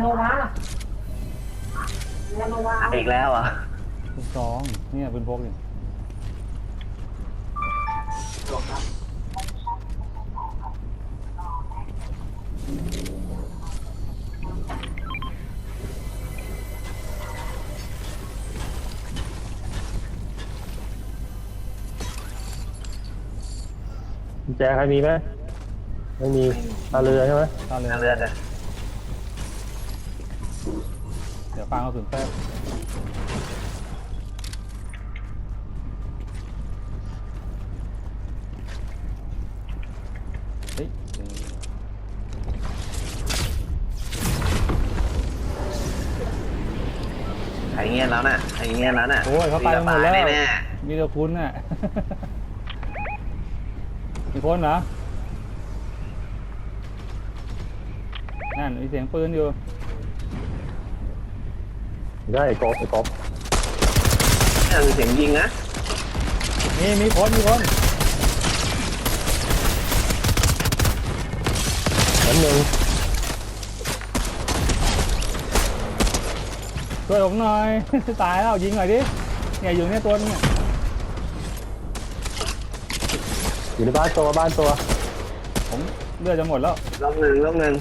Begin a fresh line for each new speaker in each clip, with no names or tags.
โทรมาแรงโทรมา
อีกแล้วอะ
คุณสองเนี่ยเป็นพกอยู่
กุญแจใครมีไหมไม่มีตาเรือใช่ไหม
ตาเรือ
ทางเรือเลย
เดี๋ยวฟังเอาถึงแป๊บเฮ้ยเออ
ใครเงี้ยแล้วน่ะใครเงี้ยแล้วน่ะ
โอ้ยเขาไปกันหมดแล้ว
แน่
มีแต่คุณน่ะ มีคนเหรอ นั่นมีเสียงปืนอยู่
ได้ไอ้กบไอ้กบ
ๆเนี่ยมีเสียงยิงนะ
มีมีคนมีคน
นั้นหนึ่ง
ช่วยผมหน่อย ตายแล้วยิงหน่อยดิเนี่ยอยู่เนี่ยตัวนึงเนี่ย
อยู่ในบ้านตัวบ้านตัว
ผมเลือดจะหมดแล้ว
ลบหนึ่งลบหนึ่ง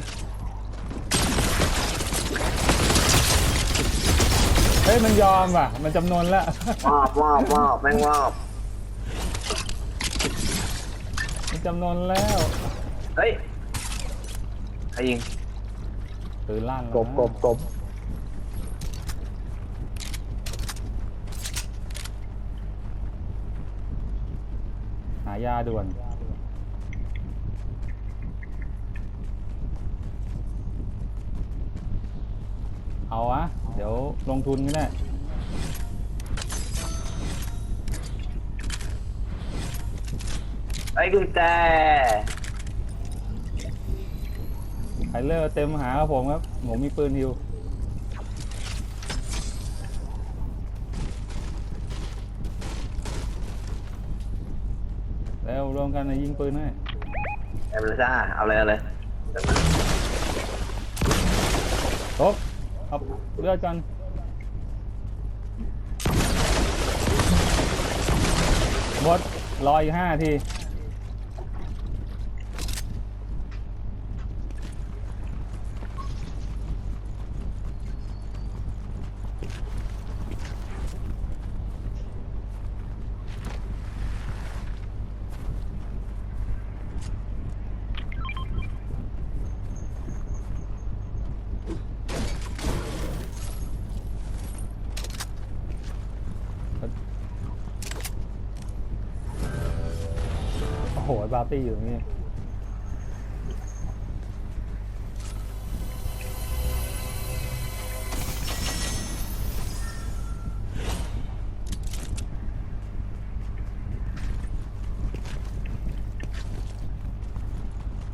เฮ้ยมันยอมว่ะ มันจำนนแล้ว
มอบมอบมอบแม่งมอบ
มันจำนนแล้ว
เฮ้ยใครยิง
ปืนลั่นแล้ว
กบกบกบ
หายาด่วนเอาวะ เดี๋ยวลงทุนก็ได้
ไอ้กุญแจ
ใครเลิกเต็มหาครับผมครับ ผมมีปืนอยู่แล้วรวมกันนะยิงปืนให้
เอ็มเลยจ้าเอาเลยเอาเลย
ตบ ครับเลือกกันบดรออีกห้าที บาร์ตี้อยู่ตรงนี่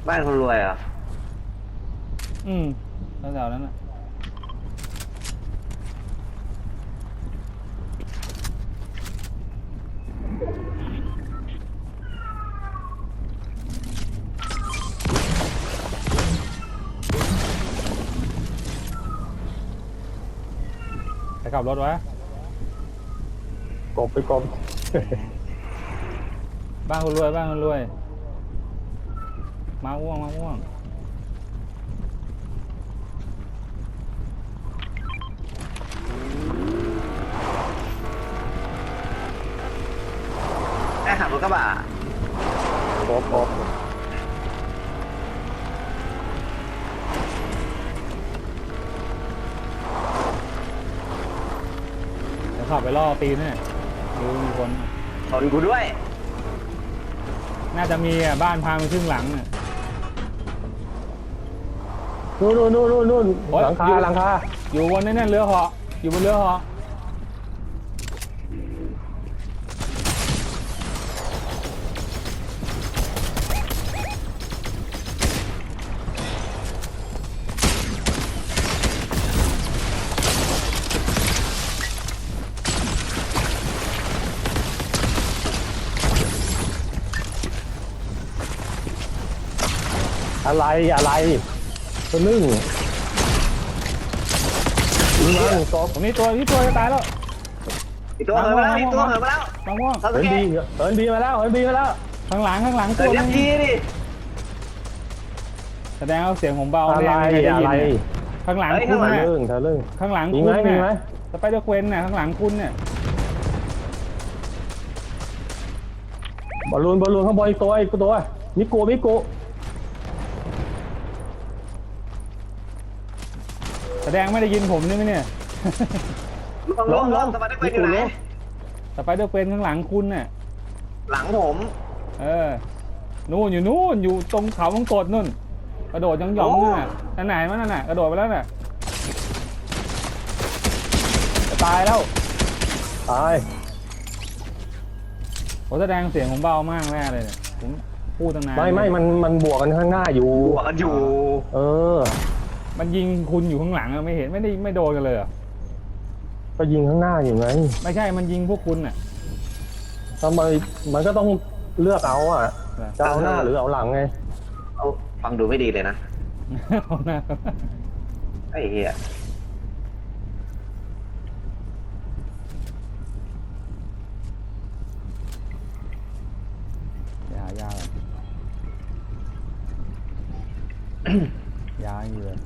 บ้านคนรวยเหรอะ
อืมแถวๆนั้นน่ะ บรถวะ
กบไปกบ
บ้านคนรวยบ้านคนรวย มาม่วงมาม่วง
ไอ้ขับรถกระบะ
กบกบ
ขับไปล่อตีนเนี่ยดูมีคน
ชนกูด้วย
น่าจะมีอะบ้านพังไปครึ่งหลังอะ
นู่นนู่นนู่นนู่นนู่น
โอ๊ย
หลังคา
อยู่
หลังคา
อยู่บนนั่นนะเรือเหาะอยู่บนเรือเหาะ
อะไรอะไรตัวนึ่งยิงมันตบ
ตรงนี้ตัวที่ตัวจะตายแล้ว
อีกตัวเหินมาแล้วอีกตัวเหินมาแล้ว
มะม่วง
เขาส
เหิน
แก
บี
น
เหินบีมาแล้วเหินบีมาแล้ว
ข้างหลังข้างหลัง
เหิ
ตัวนนึ
ยั
ง
บทีดิ
แสดงว่าเสียงผมเบา
อะไร
ม่ด้ยิน
อะไร
เนี่ยข้างหลังคุณ
ทะ
น่ะ
ลึ่งทะลึ่ง
ข้างหลัง
มี
คุ
ไหม
ณ
มีไหม
น่ะสไปเดอร์เควนน่ะข้างหลังคุณเนี่ย
บอลลูนบอลลูนข้างบนอีกตัวอีกตัวมิโกะมิโกะ
แส ดงไม่ได้ยินผมนี่ไหมเนี่ย
ลงลงลงสมาร์ทเฟรนอยู่ไหน
สไปเดอร์เควนข้างหลังคุณน่ะ
หลังผม
เออนู่นอยู่นู่นอยู่ตรงเขามังกรนู่น กระโดดยองๆน่ะนั่นไหนมันนั่นน่ะกระโดดไปแล้วน่ะจะตายแล้ว
ตาย
ผมแสดงเสียงผมเบามากแน่เลยเนี่ยผมพูดตั้งนาน
ไม่ไม่มันมันบวกกันข้างหน้าอยู่
บวกกันอยู่
เออ
มันยิงคุณอยู่ข้างหลังอะไม่เห็นไม่ได้ไม่โดนกันเลยเหรอ
ก็ยิงข้างหน้าอยู่ไง
ไม่ใช่มันยิงพวกคุณน่ะ
ทำไมมันก็ต้องเลือกเอาอะจะเอาหน้าหรือเอาหลังไง
เอาฟังดูไม่ดีเลยนะ
เอาหน้า
ไอ้เหี้ย
อย่าหายาก่อน ยาอยู่เลย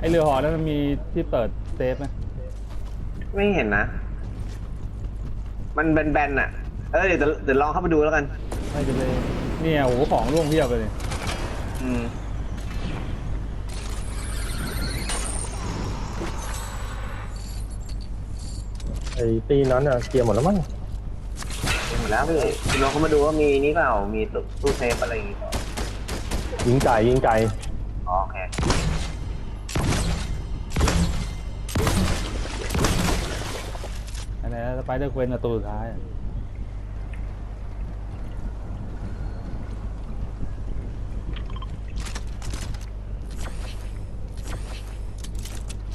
ไอเรือหอนั้นมันมีที่เปิดเซฟไหม
ไม่เห็นนะ มันแบนๆอะ เออเดี๋ยวเดี๋ยวลองเข้าไปดูแล้วกัน
ไม่จะเลยเนี่ยโอ้โหของร่วงเพียบเลยเนี่ย
อืม
ไอ้ตีนั้นอะเคลียร์หมดแล้วมั้ง
หมดแล้วพี่ลองเข้ามาดูว่ามีนี่เปล่า มีตู้ตู้เซฟอะไรอย่างงี้เปล่า
ยิงไก่ยิงไก่
อั
นนี้สไปเดอร์เควนตัวสุดท้ายอะ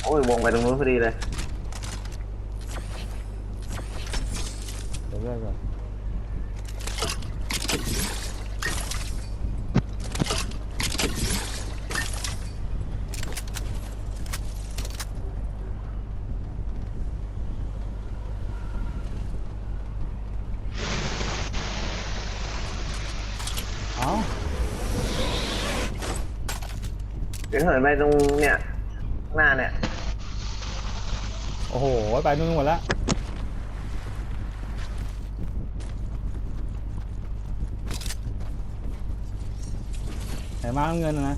โอ้ยวงไปตรงนู้นพอดีเลย
เดี๋ยวเลือกก่อน เอา
เดี๋ยวเหินไปตรงเนี่ยหน้าเนี่ย
โอ้โห ไปนู่นหมดแล้วไหนมาเอาเงินนะ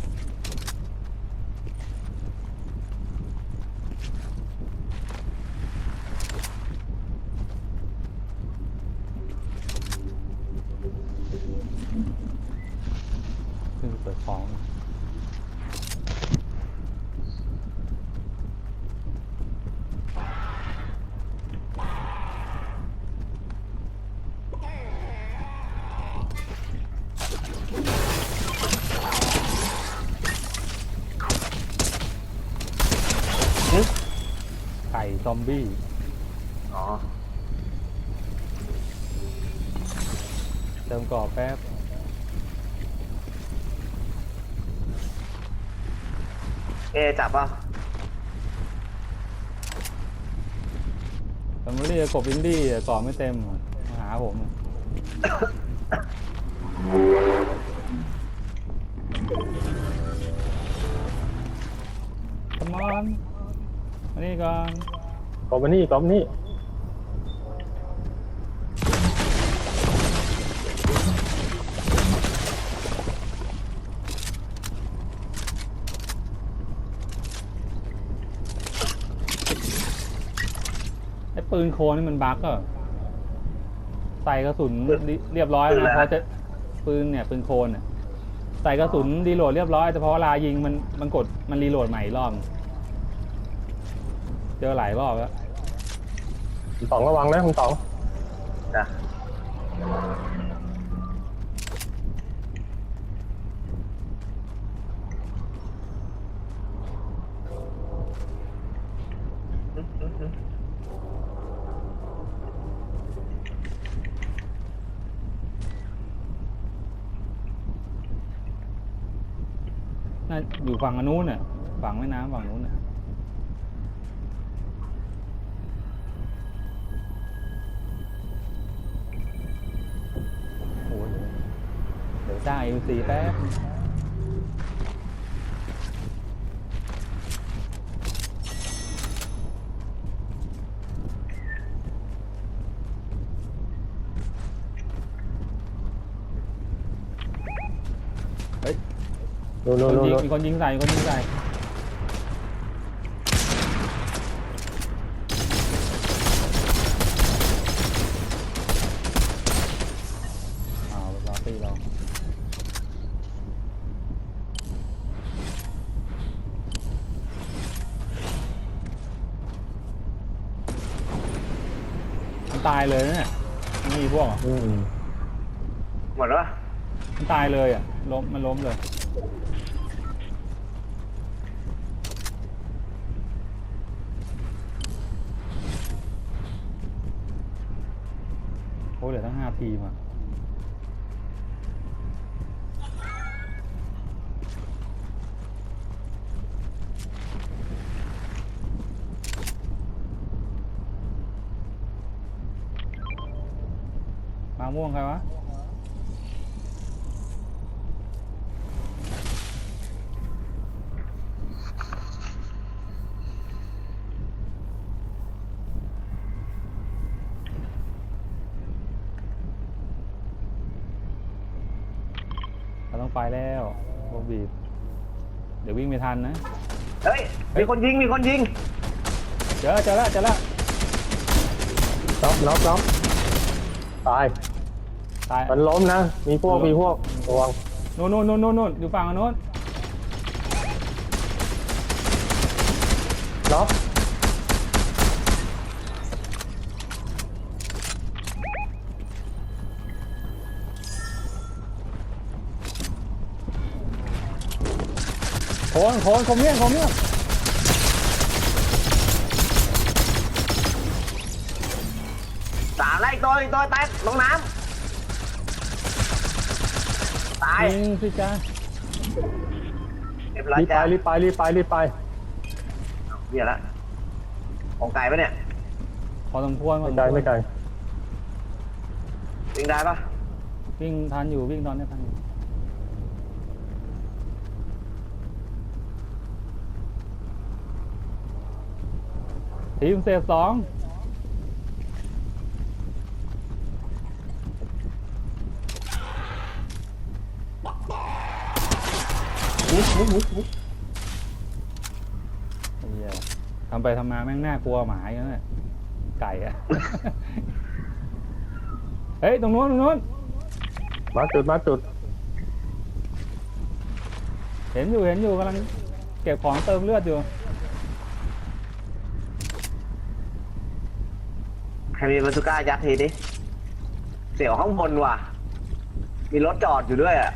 ซอมบี้
อ๋อ
เติมก่อแป๊บ
เอะจับป่ะ
ตำรวจกบอินดี้อะก่อไม่เต็มอะมาหาผมอะคอมอนมานี่ก่อน
กอบมานี่กอบมานี่ไอ้
ปืนโคนี่มันบั๊กเหรอใส่กระสุนเรียบร้อยนะพอจะปืนเนี่ยปืนโคนนใส่กระสุนรีโหลดเรียบร้อยแต่พอเวลายิงมันมันกดมันรีโหลดใหม่รอบ เจอหลายรอบแล้ว
คุณต๋องระวังนะคุณต๋อง
จ้ะอืมอืมอืม
น่าอยู่ฝั่งอนนู้นน่ะฝั่งแม่น้ำฝั่งนู้นน่ะ เดี๋ยวสร้างเอ็มซีแป๊บเฮ้ย
โน่น
ค
โน่
น
นโน่
ยิง
น
มีคนยิงใส่มีคนยิงใส่อ้าวรอตีเรามันตายเลยนะเนี่ยไม่มีพวกอะ
อืม
หมดแล้วปะ
มันตายเลยอะล้มมันล้มเลย โอ้เหลือตั้งห้าทีมอะ มาม่วงใครวะเราต้องไปแล้วโบบีบ เดี๋ยววิ่งไม่ทันนะ
เฮ้ย มีคนยิง มีคนยิง
เจอเจอแล้วเจอแล้ว
น็อกน็อกน็อกตาย
ตาย
มันล้มนะ มีพวก มีพวกระวัง
โน่นโน่นโน่นโน่นโน่นอยู่ฝั่งอันโน้น
น็อก
โคนโคนคมเมี่ยงคมเมี่ยง
สามไล่ตัวอีกตัวตายลงน้ำ ตาย
ยิงสิจ้า
เรียบร้อย
รีบไป
จ้ะ
รีบไปรีบไปรีบไป
เหี้ยละของไก่ปะเนี่ย
พอสมควรพอ
ไม่
สม
ไกล
ควร
ไม่ไกล
วิ่งได้ปะ
วิ่งทันอยู่วิ่งตอนนี้ทันอยู่ทีมเซฟสอง
มุกมุกมุกมุก
ไอ้เหี้ยทำไปทำมาแม่งน่ากลัวหมาอย่างนั้นแหละไก่อะ เฮ้ยตรงนู้นตรงนู้น
มาจุดมาจุด
เห็นอยู่เห็นอยู่กำลังเก็บของเติมเลือดอยู่
ใครมีบาซูก้ายัดทีดิ เสียวข้างบนว่ะ มีรถจอดอยู่ด้วยอะ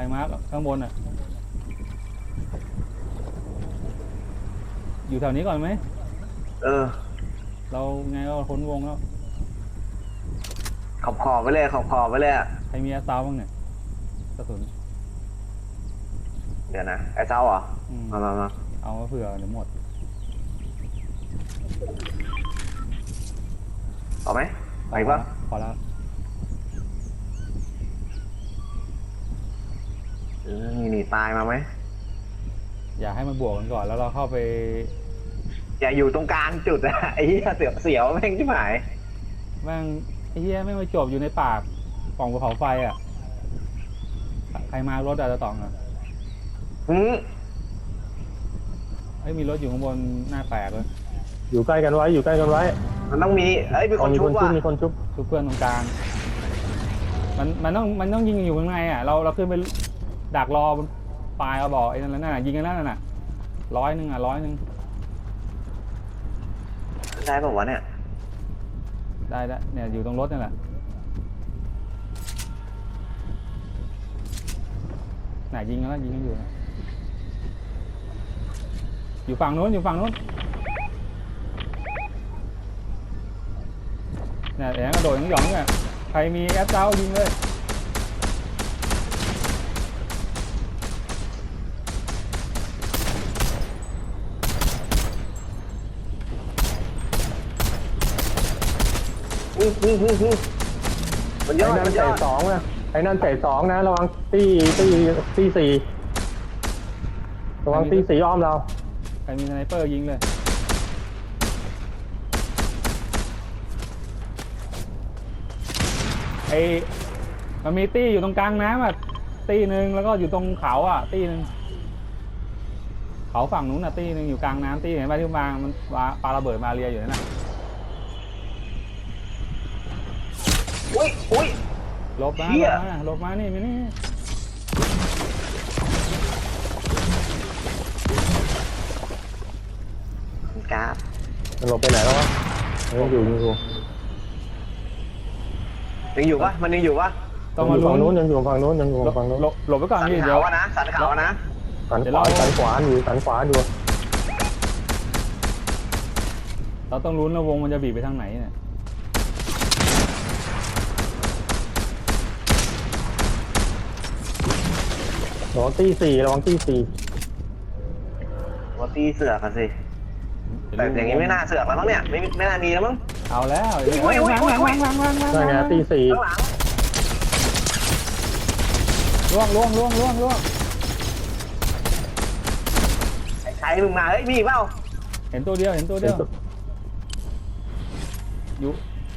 รมาร์คข้างบนอะ อยู่แถวนี้ก่อนไหม
เออ
เราไงก็พ้นวงแล้ว
ขอบขอบไปเลยขอบขอบไปเลยอะ
ใครมีแอสซาวบ้างเนี่ยกระสุน
เดี๋ยวนะไอ้เจ้าเหรอ
อืม
มามามา
เอามาเผื่อเดี๋ยวหมด
เอาไหมไปปะ
พอแล้ว
เออนี่นี่ ตายมาไหม
อย่าให้มันบวกกันก่อนแล้วเราเข้าไป
อย่าอยู่ตรงกลางจุดอะไอ้เหี้ยเสียวเสียวแม่งชิบหาย
แม่งไอ้เหี้ยไม่งมาจบอยู่ในปากปล่องภูเขาไฟอะ ใครมารถอาจจะตองอะ
หืม
เอ้ยมีรถอยู่ข้างบนหน้าแปลกเลย
อยู่ใกล้กันไว้ อยู่ใกล้กันไว้
มันต้องมีเอ้ยมีคน
มี
ชุ
ค
บ
นชุ
ว่ะ
บมีคนชุบ
ชุบเพื่อนตรงกลาง มันมันต้องมันต้องยิงอยู่ข้างในอะ เราเราขึ้นไปดักรอบน ปลายเราบอกไอ้นั่นน่ะยิงกันนั่นน่ะร้อยหนึ่งอะร้อยหนึ่ง
ได้ป่าวะเนี่ย
ได้ได้เนี่ยอยู่ตรงรถนี่แหละไหนยิงกันแล้วยิงกันอยู่นะอยู่ฝั่งนู้นอยู่ฝั่งนู้นเนี่ยเดี๋ยวกระโดดหยองๆเนี่ยใครมีแอปเจ้ายิงเลย
หือหือหือมันย
ไอ้
อด
นั่น
มันย
เตะ
อด
สองนะไอ้นั่นเตะสองนะระวังตีตีตีสี่ระวังตีสี่อ้อมเรา
ใครมีสไนเปอร์ยิงเลย ไอมันมีตี้อยู่ตรงกลางน้ำอะ ตี้หนึ่งแล้วก็อยู่ตรงเขาอะ ตี้หนึ่งเขาฝั่งนู้นอะ ตี้หนึ่งอยู่กลางน้ำตี้เห็นไหมที่วางมันวาปาระเบิดมาเรียอยู่นั่นน่ะ หลบมา
เหี้
หล
ย
บมาหลบมานี่มานี่
กราฟ
มันหลบไปไหนแล้ววะยังอยู่ยังอยู่
ยังอยู่ปะมันยังอยู่ปะ
ต้องมา
อยู่ฝั่งนู้
ลุ้
น
น
ยังอยู่ฝั่งนู้นยังอยู่
หลบ
ฝั่งนู้น
หลบหลบไว้ก่อน
สัน
พี่
ขา
เดี๋ยว
วอะนะสันขาวอะนะ
สัน
เดี๋
ข
ยว
วา
เรา
สันขวาอยู่สันขวาอยู่
เราต้องลุ้นว่าวงมันจะบีบไปทางไหนเนี่ย
ระวังตีสี่ระวังตีสี่
ว่าตีเสือกอะสิแต่อย่างนี้ไม่น่าเสือกแล้วมั้งเนี่ยไม่ไม่น่ามีแล้วมั้ง
เอาแล้ว
อุ้ยอุ้ยอุ้ยอุ้ย
วางวางวางวางวาง
นั่นไงตีสี่
ข้างหลัง
ล่วงล่วงล่วงล่วงล่วง
ไอ้ใครมึงมาเฮ้ยมีอีกเปล่า
เห็นตัวเดียวเห็นตัวเดียวอยู่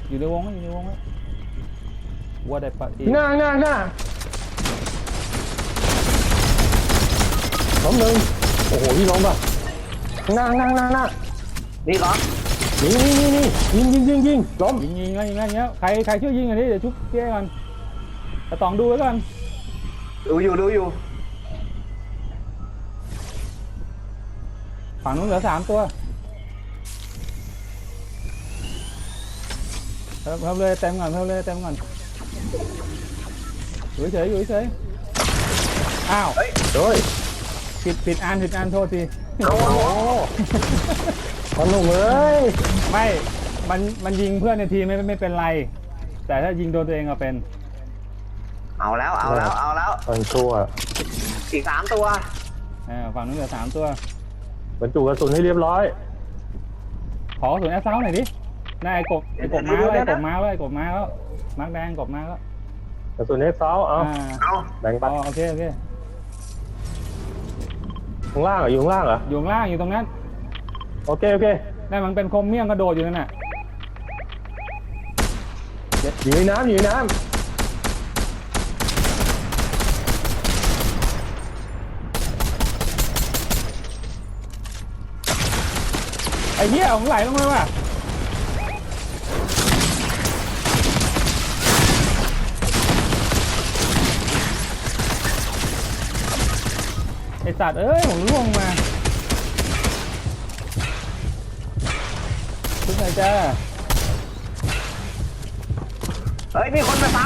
อยู่ในวงไหมอยู่ในวงไหมว่าได้ปะอี
หน้าหน้าหน้า ล้มหนึ่งโอ้โหพี่ล้มป่ะหน้าหน้าหน้าหน้า
นี่เหรอ
นี่นี่นี่นี่ยิงยิงยิงยิงล้ม
ยิงยิงแล้วยิงแล้วยิงแล้วใครใครช่วยยิงอันนี้เดี๋ยวชุบเปี้ยก่อนแต่ตองดูไว้ก่อน
ดูอยู่ดูอยู่
ฝั่งนู้นเหลือสามตัวเพิ่มเพิ่มเลยเต็มก่อนเพิ่มเลยเต็มก่อนอยู่เฉยอยู่เฉยอ้าว
เฮ้ย
เฮ้ย
ผิดผิดอันผิดอันโทษที
เอา
โอ้
เอา
โหสนุกเลย
ไม่มันมันยิงเพื่อนในทีมไม่ไม่เป็นไร แต่ถ้ายิงโดนตัวเองก็เป็น
เอาแล้วเอาแล้วเอาแล้ว
มันชั่ว
อีกสามตัว
เออฝั่งนู้นเหลือสามตัว
บรรจุกระสุนให้เรียบร้อย
ขอกระสุนแอสเซาหน่อยดิได้ไอ้กบไอ้กบม้าแล้วไอ้กบม้าแล้วไอ้กบม้าแล้วมาร์กแดงกบม้าแล้ว
กระสุนเอ็กซ์เซาเอา
อ่า
เอา
แบ่ง
อ๋
ปั
อนโอเคโอเค
ข้างล่างเหรออยู่ข้างล่างเหรอ
อยู่ข้างล่างอยู่ตรงนั้น
โอเคโอเค
นั่นมันเป็นคมเมี่ยงกระโดดอยู่นั่นน่ะ
อยู่ในน้ำอยู่ในน้
ไอ้เหี้ยผมไหลลงมาว่ะ สัตว์เอ้ยผมล่วงมาทุกไหนจ้า
เฮ้ยมีคนมาซ้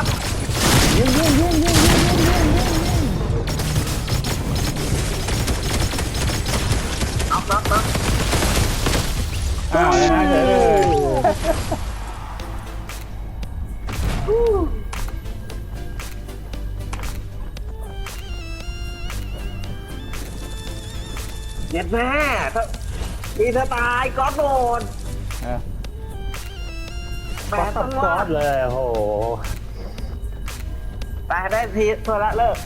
ำ
ยิงยิงยิงยิงยิงยิงยิงยิง
เอาน็อกน็อก
อ้าวเลยนะเฉย เลย
เย็ดแม่ถ้ามีเธอตายก๊อตโหมด
เออำ
แป
ก๊อ
ด
ต
ตัว
ก๊อตเลยโอ้โห
ไปได้ทีตัวละเลิก